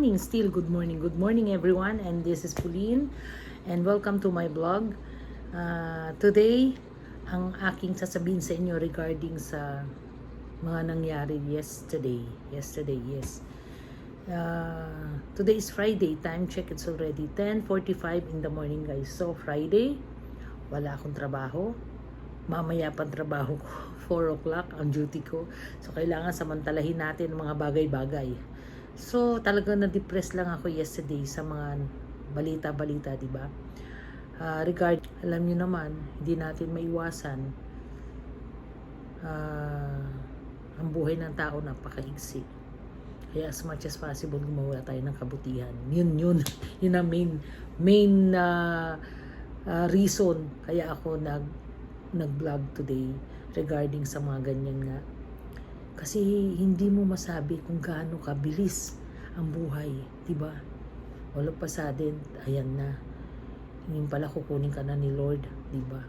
morning still. Good morning. Good morning everyone and this is Pauline and welcome to my blog. Uh, today ang aking sasabihin sa inyo regarding sa mga nangyari yesterday. Yesterday, yes. Uh, today is Friday. Time check it's already 10:45 in the morning, guys. So Friday, wala akong trabaho. Mamaya pa ang trabaho ko. 4 o'clock ang duty ko. So, kailangan samantalahin natin ang mga bagay-bagay. So, talagang na-depress lang ako yesterday sa mga balita-balita, di ba? Ah, regard, alam niyo naman, hindi natin maiwasan ah, ang buhay ng tao napakaigsi. Kaya as much as possible, gumawa tayo ng kabutihan. Yun, yun. Yun ang main, main ah, ah, reason kaya ako nag nag-vlog today regarding sa mga ganyan nga. Kasi hindi mo masabi kung gaano kabilis ang buhay, 'di ba? All of a sudden, ayan na. Hingin pala kukunin ka na ni Lord, 'di ba?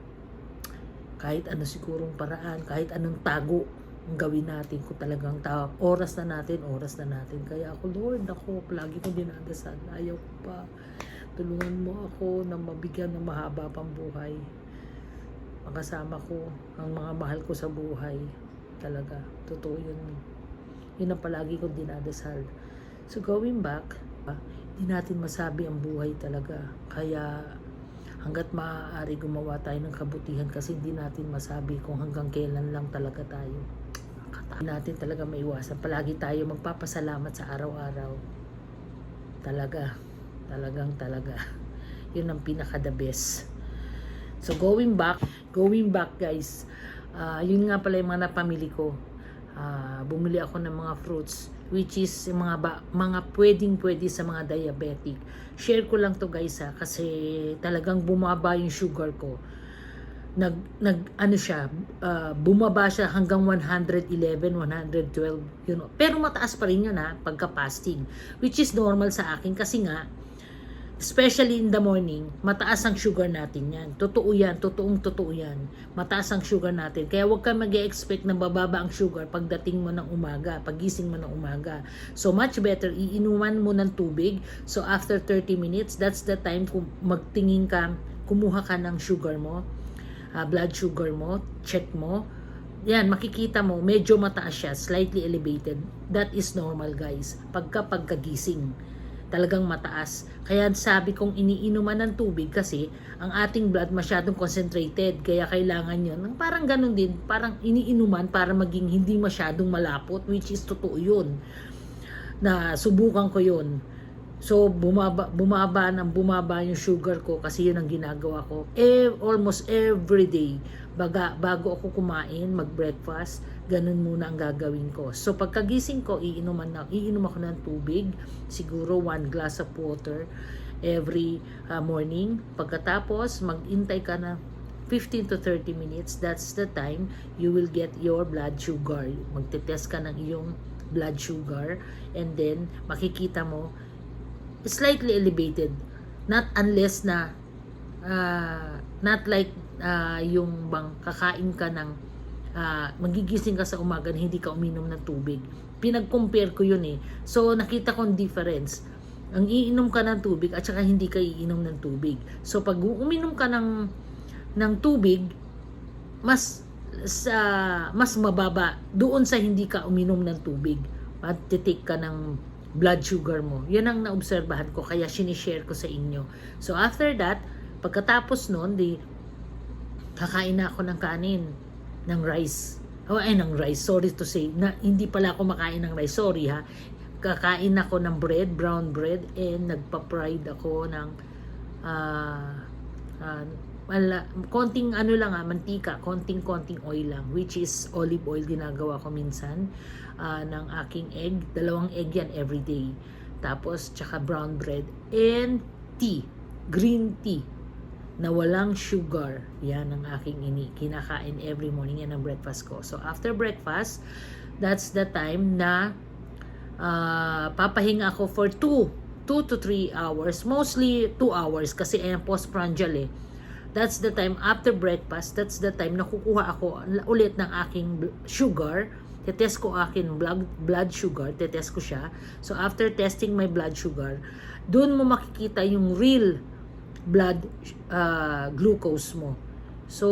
Kahit ano sigurong paraan, kahit anong tago ang gawin natin kung talagang ta oras na natin, oras na natin. Kaya ako, Lord, ako, lagi ko dinadasal. Ayaw ko pa. Tulungan mo ako na mabigyan ng mahaba pang buhay makasama ko ang mga mahal ko sa buhay. Talaga, totoo yun. Yun ang palagi kong dinadasal. So going back, ah, hindi natin masabi ang buhay talaga. Kaya hanggat maaari gumawa tayo ng kabutihan kasi hindi natin masabi kung hanggang kailan lang talaga tayo. Hindi natin talaga maiwasan. Palagi tayo magpapasalamat sa araw-araw. Talaga. Talagang talaga. Yun ang pinaka the best. So going back, going back guys, ah, yun nga pala yung mga napamili ko. Ah, bumili ako ng mga fruits which is mga ba, mga pwedeng pwede sa mga diabetic. Share ko lang to guys ha kasi talagang bumaba yung sugar ko. Nag nag ano siya, ah, bumaba siya hanggang 111, 112, you know. Pero mataas pa rin yun ha pagka fasting, which is normal sa akin kasi nga especially in the morning, mataas ang sugar natin yan. Totoo yan, totoong totoo yan. Mataas ang sugar natin. Kaya huwag ka mag expect na bababa ang sugar pagdating mo ng umaga, pagising mo ng umaga. So much better, iinuman mo ng tubig. So after 30 minutes, that's the time kung magtingin ka, kumuha ka ng sugar mo, ah, blood sugar mo, check mo, yan, makikita mo, medyo mataas siya, slightly elevated. That is normal, guys. Pagka pagkagising talagang mataas. Kaya sabi kong iniinuman ng tubig kasi ang ating blood masyadong concentrated. Kaya kailangan yun. Parang ganun din. Parang iniinuman para maging hindi masyadong malapot. Which is totoo yun. Na subukan ko yun. So, bumaba, bumaba ng bumaba yung sugar ko kasi yun ang ginagawa ko. Eh, almost every day. Baga, bago ako kumain, mag-breakfast, ganun muna ang gagawin ko. So, pagkagising ko, iinuman na, iinom ako ng tubig. Siguro one glass of water every uh, morning. Pagkatapos, mag-intay ka na 15 to 30 minutes. That's the time you will get your blood sugar. Magte-test ka ng iyong blood sugar and then makikita mo slightly elevated. Not unless na uh, not like uh, yung bang kakain ka ng uh, magigising ka sa umaga hindi ka uminom ng tubig. Pinag-compare ko yun eh. So nakita kong difference. Ang iinom ka ng tubig at saka hindi ka iinom ng tubig. So pag uminom ka ng ng tubig, mas sa mas mababa doon sa hindi ka uminom ng tubig. At titik ka ng blood sugar mo. Yan ang naobserbahan ko kaya sinishare ko sa inyo. So after that, pagkatapos noon, di kakain na ako ng kanin, ng rice. Oh, ay, ng rice. Sorry to say. Na, hindi pala ako makain ng rice. Sorry ha. Kakain ako ng bread, brown bread, and nagpa-fried ako ng uh, uh, wala, konting ano lang ah, mantika, konting-konting oil lang, which is olive oil ginagawa ko minsan uh, ng aking egg. Dalawang egg yan every day. Tapos, tsaka brown bread and tea, green tea na walang sugar. Yan ang aking ini kinakain every morning. Yan ang breakfast ko. So, after breakfast, that's the time na uh, papahinga ako for 2 2 to 3 hours. Mostly 2 hours kasi ayan postprandial eh. That's the time after breakfast, that's the time na kukuha ako ulit ng aking sugar Tetest ko akin blood, blood sugar, tetest ko siya. So after testing my blood sugar, doon mo makikita yung real blood uh, glucose mo. So,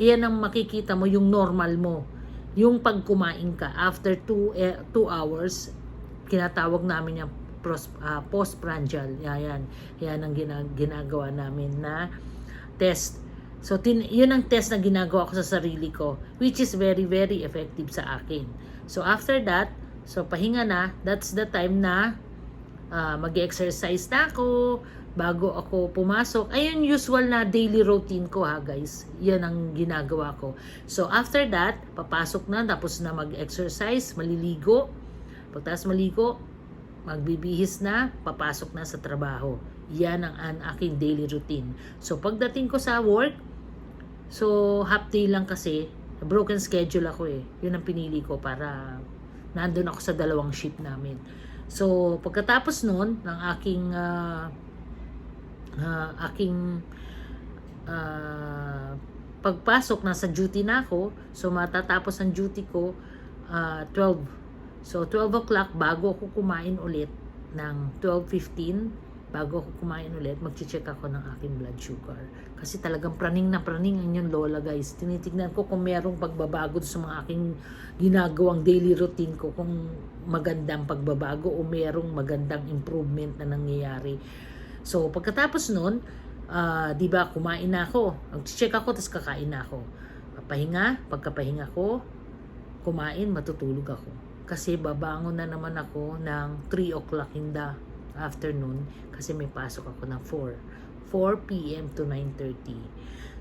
iyan ang makikita mo, yung normal mo. Yung pag kumain ka, after 2 eh, hours, kinatawag namin yung ah, postprandial. Yan, yan ang gina, ginagawa namin na test. So, tin, yun ang test na ginagawa ko sa sarili ko, which is very, very effective sa akin. So, after that, so pahinga na, that's the time na ah, mag-exercise na ako, bago ako pumasok. Ayun, usual na daily routine ko ha guys. Yan ang ginagawa ko. So after that, papasok na, tapos na mag-exercise, maliligo. Pagtas maligo, magbibihis na, papasok na sa trabaho. Yan ang, ang aking daily routine. So pagdating ko sa work, so half day lang kasi, broken schedule ako eh. Yun ang pinili ko para nandun ako sa dalawang shift namin. So, pagkatapos nun, ng aking ah, ah, aking ah, pagpasok, nasa duty na ako. So, matatapos ang duty ko ah, 12. So, 12 o'clock bago ako kumain ulit ng 12.15 bago ako kumain ulit, mag-check ako ng aking blood sugar. Kasi talagang praning na praning ang yung lola guys. Tinitignan ko kung merong pagbabago sa mga aking ginagawang daily routine ko, kung magandang pagbabago o merong magandang improvement na nangyayari. So, pagkatapos nun, ah, di ba, kumain na ako. Mag-check ako, tapos kakain na ako. Papahinga, pagkapahinga ko, kumain, matutulog ako. Kasi babangon na naman ako ng 3 o'clock in the afternoon kasi may pasok ako ng 4. 4 p.m. to 9.30.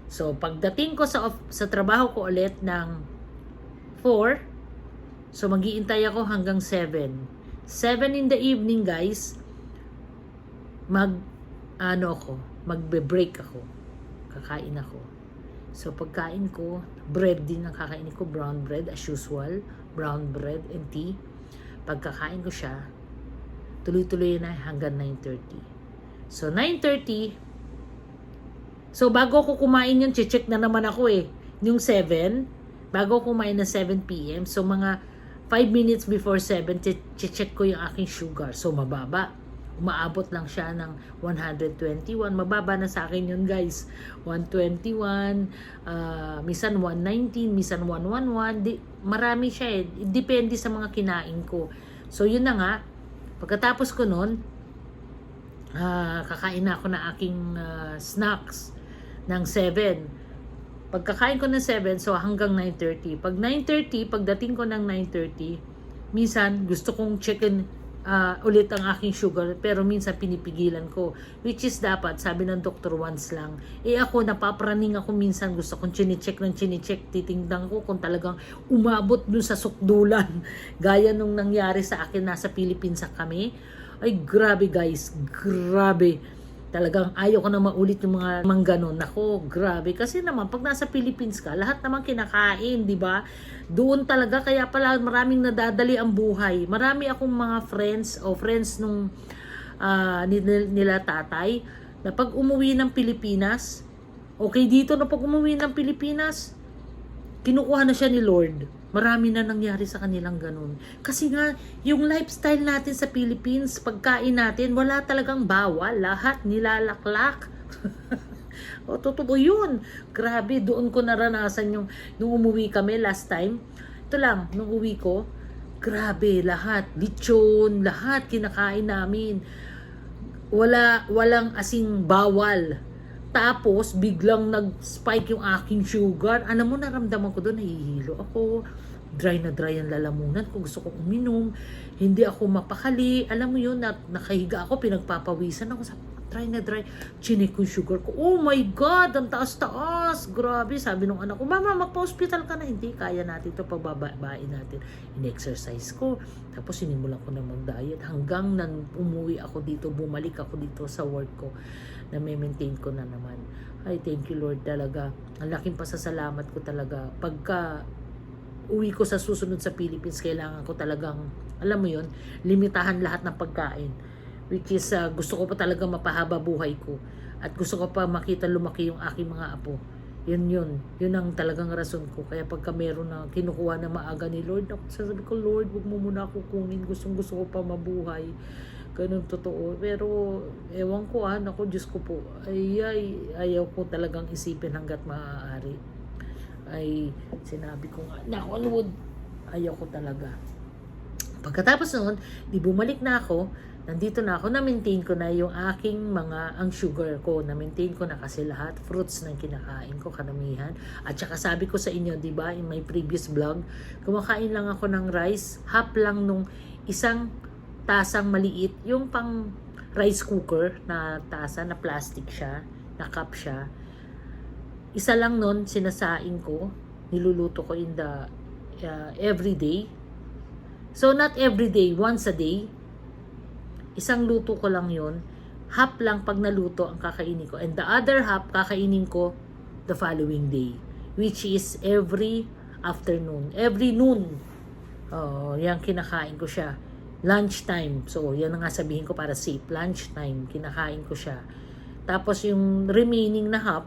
So, pagdating ko sa, sa trabaho ko ulit ng 4, so magiintay ako hanggang 7. 7 in the evening, guys, mag, ano ako, magbe-break ako. Kakain ako. So, pagkain ko, bread din ang kakainin ko, brown bread as usual, brown bread and tea. Pagkakain ko siya, tuloy-tuloy na hanggang 9.30. So, 9.30, so bago ako kumain yun, check na naman ako eh. Yung 7, bago ako kumain na 7 p.m. So, mga 5 minutes before 7, check ko yung aking sugar. So, mababa. Umaabot lang siya ng 121. Mababa na sa akin yun, guys. 121, ah, misan 119, misan 111. Di, marami siya eh. Depende sa mga kinain ko. So, yun na nga. Pagkatapos ko nun, ah, kakain na ako ng aking ah, snacks ng 7. Pagkakain ko ng 7, so hanggang 9.30. Pag 9.30, pagdating ko ng 9.30, minsan gusto kong checkin ah, ulit ang aking sugar, pero minsan pinipigilan ko. Which is dapat, sabi ng doktor once lang. Eh ako, napapraning ako minsan, gusto kong chinecheck ng chinecheck, titingnan ko kung talagang umabot dun sa sukdulan. Gaya nung nangyari sa akin, nasa Philippines kami. Ay, grabe guys, grabe talagang ayaw ko na maulit yung mga mang ganon. Nako, grabe. Kasi naman, pag nasa Philippines ka, lahat naman kinakain, di ba? Doon talaga, kaya pala maraming nadadali ang buhay. Marami akong mga friends o friends nung nil- nila tatay, na pag umuwi ng Pilipinas, okay dito na pag umuwi ng Pilipinas, kinukuha na siya ni Lord. Marami na nangyari sa kanilang ganun. Kasi nga, yung lifestyle natin sa Philippines, pagkain natin, wala talagang bawal. Lahat nilalaklak. o, totoo yun. Grabe, doon ko naranasan yung, nung umuwi kami last time. Ito lang, nung uwi ko, grabe, lahat. Lechon, lahat kinakain namin. Wala, walang asing bawal. Tapos, biglang nag-spike yung aking sugar. Alam mo, naramdaman ko doon, nahihilo ako. Dry na dry ang lalamunan ko. Gusto kong uminom. Hindi ako mapakali. Alam mo yun, na, nakahiga ako, pinagpapawisan ako sa dry na dry. Chinik ko sugar ko. Oh my God! Ang taas-taas! Grabe! Sabi nung anak ko, Mama, magpa-hospital ka na. Hindi, kaya natin ito pababain natin. In-exercise ko. Tapos sinimulan ko na mag-diet. Hanggang nang umuwi ako dito, bumalik ako dito sa work ko na may maintain ko na naman. Ay, thank you Lord talaga. Ang laking pasasalamat ko talaga. Pagka uwi ko sa susunod sa Philippines, kailangan ko talagang, alam mo yon limitahan lahat ng pagkain. Which is, uh, gusto ko pa talaga mapahaba buhay ko. At gusto ko pa makita lumaki yung aking mga apo. Yun yun. Yun ang talagang rason ko. Kaya pagka meron na kinukuha na maaga ni Lord, ako sasabi ko, Lord, wag mo muna ako kunin. Gustong gusto ko pa mabuhay. Ganun totoo. Pero, ewan ko ah, naku, Diyos ko po. Ay, ay, ayaw ko talagang isipin hanggat maaari. Ay, sinabi ko nga, naku, Lord, ayaw ko talaga. Pagkatapos noon, di bumalik na ako, nandito na ako, na-maintain ko na yung aking mga, ang sugar ko, na-maintain ko na kasi lahat, fruits ng kinakain ko, karamihan. At saka sabi ko sa inyo, di ba, in my previous vlog, kumakain lang ako ng rice, half lang nung isang tasang maliit, yung pang rice cooker na tasa, na plastic siya, na cup siya. Isa lang nun, sinasaing ko, niluluto ko in the uh, everyday. So, not every day, once a day. Isang luto ko lang yon Half lang pag naluto ang kakainin ko. And the other half, kakainin ko the following day. Which is every afternoon. Every noon. Oh, yan kinakain ko siya. Lunchtime. So, yan ang nga sabihin ko para safe. Lunchtime, kinakain ko siya. Tapos yung remaining na half,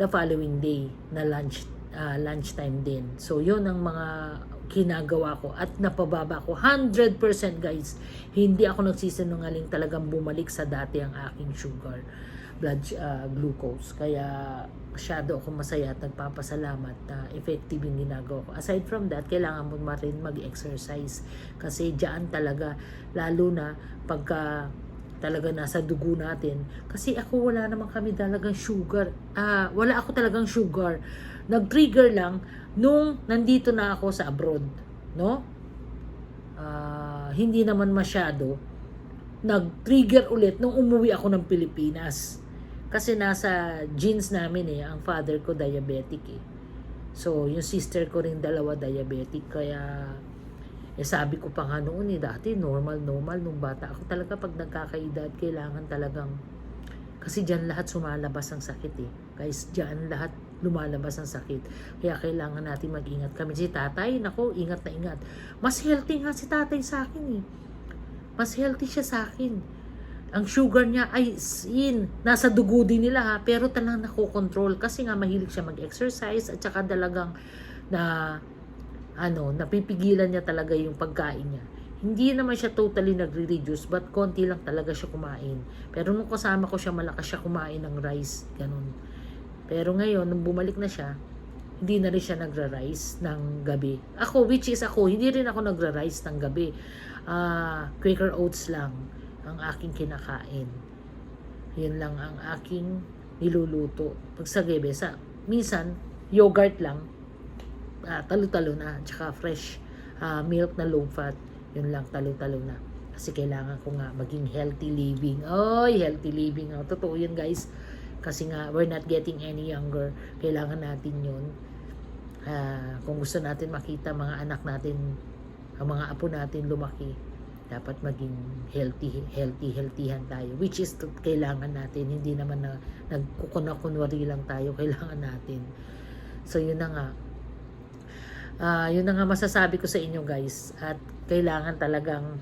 the following day na lunch uh, lunchtime din. So, yun ang mga ginagawa ko at napababa ko 100% guys hindi ako nagsisinungaling talagang bumalik sa dati ang aking sugar blood uh, glucose. Kaya masyado ako masaya at nagpapasalamat na effective yung ginagawa ko. Aside from that kailangan mo rin mag-exercise. Kasi diyan talaga lalo na pagka talaga nasa dugo natin. Kasi ako wala naman kami talagang sugar. Ah wala ako talagang sugar. Nag-trigger lang nung nandito na ako sa abroad, no? Uh, hindi naman masyado. Nag-trigger ulit nung umuwi ako ng Pilipinas. Kasi nasa genes namin eh, ang father ko diabetic eh. So, yung sister ko rin dalawa diabetic. Kaya, eh sabi ko pa nga noon eh, dati normal, normal nung bata. Ako talaga pag nagkakaedad, kailangan talagang, kasi dyan lahat sumalabas ang sakit eh. Guys, dyan lahat lumalabas ang sakit. Kaya kailangan natin mag-ingat kami. Si tatay, nako, ingat na ingat. Mas healthy nga si tatay sa akin eh. Mas healthy siya sa akin. Ang sugar niya ay sin, nasa dugo din nila ha, pero talagang nakokontrol kasi nga mahilig siya mag-exercise at saka talagang na ano, napipigilan niya talaga yung pagkain niya. Hindi naman siya totally nagre-reduce but konti lang talaga siya kumain. Pero nung kasama ko siya, malakas siya kumain ng rice, ganun. Pero ngayon, nung bumalik na siya, hindi na rin siya nagra-rice ng gabi. Ako, which is ako, hindi rin ako nagra-rice ng gabi. Uh, Quaker oats lang ang aking kinakain. Yun lang ang aking niluluto. Pag sa gabi, sa, minsan, yogurt lang, uh, talo-talo na, tsaka fresh uh, milk na low fat, yun lang, talo-talo na. Kasi kailangan ko nga maging healthy living. Oy, healthy living. Oh, totoo yun guys kasi nga we're not getting any younger kailangan natin yun uh, kung gusto natin makita mga anak natin ang mga apo natin lumaki dapat maging healthy healthy healthyhan tayo which is kailangan natin hindi naman na nagkukunakunwari lang tayo kailangan natin so yun na nga uh, yun na nga masasabi ko sa inyo guys at kailangan talagang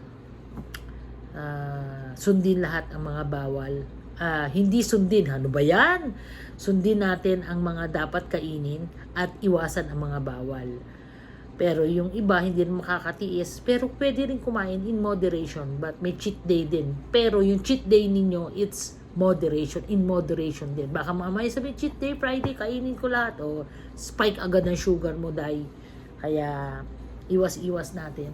uh, sundin lahat ang mga bawal uh, hindi sundin. Ano ba yan? Sundin natin ang mga dapat kainin at iwasan ang mga bawal. Pero yung iba hindi rin makakatiis. Pero pwede rin kumain in moderation. But may cheat day din. Pero yung cheat day ninyo, it's moderation. In moderation din. Baka mamaya sabi, cheat day, Friday, kainin ko lahat. O spike agad ng sugar mo, dahil. Kaya iwas-iwas natin.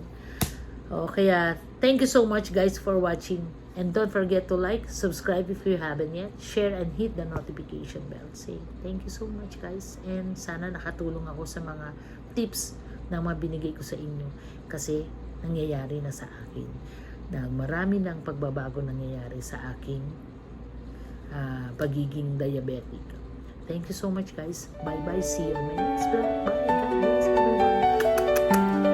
O, kaya thank you so much guys for watching. And don't forget to like, subscribe if you haven't yet, share and hit the notification bell. Say, thank you so much guys. And sana nakatulong ako sa mga tips na mabinigay ko sa inyo. Kasi nangyayari na sa akin. Na marami ng pagbabago nangyayari sa aking uh, pagiging diabetic. Thank you so much guys. Bye-bye. See you in my next vlog. Bye. God everyone.